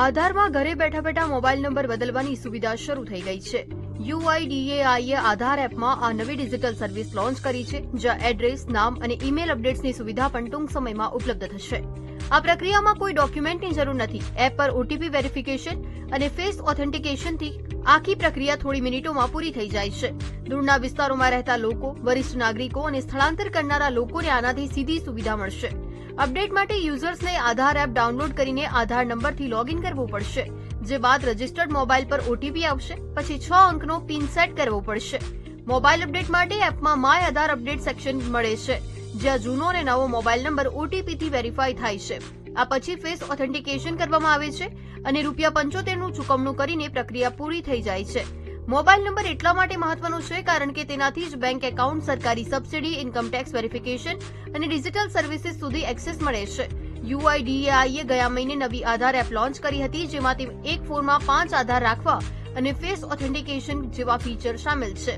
આધારમાં ઘરે બેઠા બેઠા મોબાઈલ નંબર બદલવાની સુવિધા શરૂ થઈ ગઈ છે. યુઆઈડીએઆઈએ આધાર એપમાં આ નવી ડિજિટલ સર્વિસ લોન્ચ કરી છે, જ્યાં એડ્રેસ, નામ અને ઈમેલ અપડેટ્સની સુવિધા પણ ટૂંક સમયમાં ઉપલબ્ધ થશે. આ પ્રક્રિયામાં કોઈ ડોક્યુમેન્ટની જરૂર નથી. એપ પર ઓટીપી વેરિફિકેશન અને ફેસ ઓથેન્ટિકેશનથી આખી પ્રક્રિયા થોડી મિનિટોમાં પૂરી થઈ જાય છે. દૂરના વિસ્તારોમાં રહેતા લોકો, વરિષ્ઠ નાગરિકો અને સ્થળાંતર કરનારા લોકોને આનાથી સીધી સુવિધા મળશે. અપડેટ માટે યુઝર્સને આધાર એપ ડાઉનલોડ કરીને આધાર નંબરથી લોગિન કરવું પડશે, જે બાદ રજિસ્ટર્ડ મોબાઈલ પર ઓટીપી આવશે, પછી છ અંકનો પિન સેટ કરવો પડશે. મોબાઈલ અપડેટ માટે એપમાં માય આધાર અપડેટ સેક્શન મળે છે, જ્યાં જૂનો અને નવો મોબાઈલ નંબર ઓટીપીથી વેરીફાઈ થાય છે. આ પછી ફેસ ઓથેન્ટિકેશન કરવામાં આવે છે અને રૂપિયા પંચોતેરનું ચૂકવણું કરીને પ્રક્રિયા પૂરી થઈ જાય છે. મોબાઈલ નંબર એટલા માટે મહત્વનો છે કારણ કે તેનાથી જ બેંક એકાઉન્ટ, સરકારી સબસિડી ઇન્કમટેક્સ વેરિફિકેશન અને ડિજિટલ સર્વિસીસ સુધી એક્સેસ મળે છે. યુઆઈડીએઆઈએ ગયા મહિને નવી આધાર એપ લોન્ચ કરી હતી, જેમાં તે એક ફોનમાં પાંચ આધાર રાખવા અને ફેસ ઓથેન્ટિકેશન જેવા ફીચર સામેલ છે.